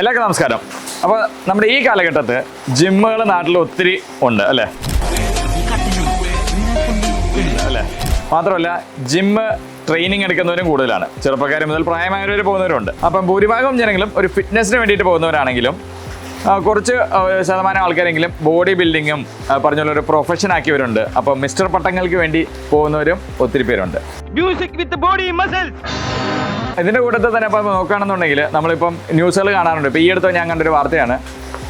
എല്ലാവർക്കും നമസ്കാരം. അപ്പോൾ നമ്മുടെ ഈ കാലഘട്ടത്ത് ജിമ്മുകൾ നാട്ടിൽ ഒത്തിരി ഉണ്ട് അല്ലേ? അല്ലെ? മാത്രമല്ല ജിമ്മ് ട്രെയിനിങ് എടുക്കുന്നവരും കൂടുതലാണ്. ചെറുപ്പക്കാർ മുതൽ പ്രായമായവർ പോകുന്നവരുണ്ട്. അപ്പം ഭൂരിഭാഗം ജനങ്ങളും ഒരു ഫിറ്റ്നസ്സിന് വേണ്ടിയിട്ട് പോകുന്നവരാണെങ്കിലും കുറച്ച് ശതമാനം ആൾക്കാരെങ്കിലും ബോഡി ബിൽഡിങ്ങും പറഞ്ഞുള്ള പറഞ്ഞ ഒരു പ്രൊഫഷൻ ആക്കിയവരുണ്ട്. അപ്പം മിസ്റ്റർ പട്ടങ്ങൾക്ക് വേണ്ടി പോകുന്നവരും ഒത്തിരി പേരുണ്ട്. മ്യൂസിക് വിത്ത് ബോഡി body ഇതിന്റെ കൂട്ടത്തിൽ തന്നെ ഇപ്പം നോക്കുകയാണെന്നുണ്ടെങ്കിൽ നമ്മളിപ്പം ന്യൂസുകൾ കാണാറുണ്ട്. ഇപ്പം ഈ അടുത്ത് ഞാൻ കണ്ടൊരു വാർത്തയാണ്.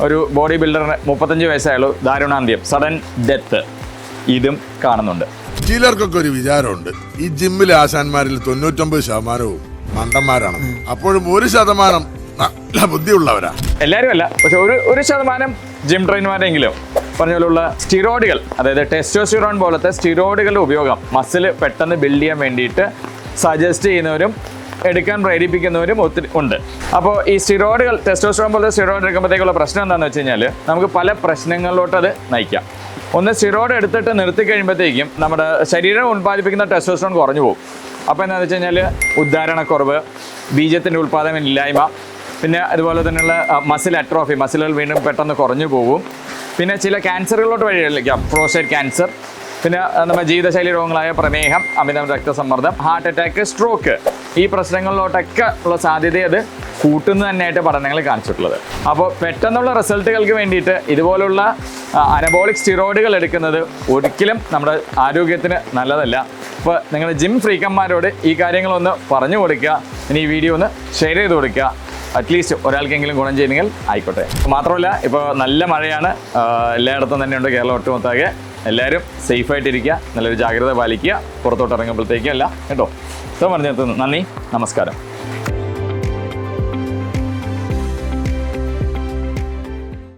ഒരു ബോഡി ബിൽഡറിന് മുപ്പത്തഞ്ച് വയസ്സായുള്ളൂ ദാരുണാന്ത്യം സഡൻ ഡെത്ത്. ഇതും കാണുന്നുണ്ട്. ചിലർക്കൊക്കെ ഒരു വിചാരമുണ്ട്. ഈ ജിമ്മിലെ ആശാന്മാരിൽ തൊണ്ണൂറ്റൊമ്പത് ശതമാനവും മണ്ടന്മാരാണ്. അപ്പോഴും ഒരു ശതമാനം നല്ല ബുദ്ധിയുള്ളവരാ. എല്ലാവരും അല്ല പക്ഷെ ഒരു ഒരു ശതമാനം ജിം ട്രെയിനർമാരെങ്കിലും പറഞ്ഞ പോലുള്ള സ്റ്റിറോയിഡുകൾ അതായത് ടെസ്റ്റോസ്റ്റിറോൺ പോലത്തെ സ്റ്റിറോയിഡുകളുടെ ഉപയോഗം മസിൽ പെട്ടെന്ന് ബിൽഡ് ചെയ്യാൻ വേണ്ടിയിട്ട് സജസ്റ്റ് ചെയ്യുന്നവരും എടുക്കാൻ പ്രേരിപ്പിക്കുന്നവരും ഒത്തിരി ഉണ്ട്. അപ്പോൾ ഈ സ്റ്റിറോയിഡുകൾ ടെസ്റ്റോസ്ട്രോൺ പോലത്തെ സ്റ്റിറോയിഡ് എടുക്കുമ്പോഴത്തേക്കുള്ള പ്രശ്നം എന്താണെന്ന് വെച്ച് കഴിഞ്ഞാൽ നമുക്ക് പല പ്രശ്നങ്ങളിലോട്ട് അത് നയിക്കാം. ഒന്ന് സ്റ്റിറോയിഡ് എടുത്തിട്ട് നിർത്തി കഴിയുമ്പോഴത്തേക്കും നമ്മുടെ ശരീരം ഉൽപ്പാദിപ്പിക്കുന്ന ടെസ്റ്റോസ്ട്രോൺ കുറഞ്ഞു പോകും. അപ്പോൾ എന്താണെന്ന് വെച്ച് കഴിഞ്ഞാൽ ഉദ്ധാരണക്കുറവ് ബീജത്തിന്റെ ഉൽപ്പാദനം ഇല്ലായ്മ പിന്നെ അതുപോലെ തന്നെയുള്ള മസിൽ അട്രോഫി മസിലുകൾ വീണ്ടും പെട്ടെന്ന് കുറഞ്ഞു പോകും. പിന്നെ ചില ക്യാൻസറുകളിലോട്ട് വഴികളിലേക്കാം പ്രോസ്റ്റേറ്റ് ക്യാൻസർ പിന്നെ നമ്മുടെ ജീവിതശൈലി രോഗങ്ങളായ പ്രമേഹം അമിതം രക്തസമ്മർദ്ദം ഹാർട്ട് അറ്റാക്ക് സ്ട്രോക്ക് ഈ പ്രശ്നങ്ങളിലോട്ടൊക്കെ ഉള്ള സാധ്യത അത് കൂട്ടുന്നു തന്നെയായിട്ട് പഠനങ്ങൾ കാണിച്ചിട്ടുള്ളത്. അപ്പോൾ പെട്ടെന്നുള്ള റിസൾട്ടുകൾക്ക് വേണ്ടിയിട്ട് ഇതുപോലുള്ള അനബോളിക് സ്റ്റിറോയിഡുകൾ എടുക്കുന്നത് ഒരിക്കലും നമ്മുടെ ആരോഗ്യത്തിന് നല്ലതല്ല. അപ്പോൾ നിങ്ങൾ ജിം ഫ്രീക്കന്മാരോട് ഈ കാര്യങ്ങളൊന്ന് പറഞ്ഞു കൊടുക്കുക. ഇനി ഈ വീഡിയോ ഒന്ന് ഷെയർ ചെയ്ത് കൊടുക്കുക. അറ്റ്ലീസ്റ്റ് ഒരാൾക്കെങ്കിലും ഗുണം ചെയ്യുന്നെങ്കിൽ ആയിക്കോട്ടെ. മാത്രമല്ല ഇപ്പോൾ നല്ല മഴയാണ്. എല്ലായിടത്തും തന്നെയുണ്ട് കേരളം ഒട്ടുമൊത്താകെ. എല്ലാവരും സേഫായിട്ടിരിക്കുക നല്ലൊരു ജാഗ്രത പാലിക്കുക പുറത്തോട്ട് ഇറങ്ങുമ്പോഴത്തേക്കും കേട്ടോ ഇത്രയും പറഞ്ഞു നന്ദി നമസ്കാരം.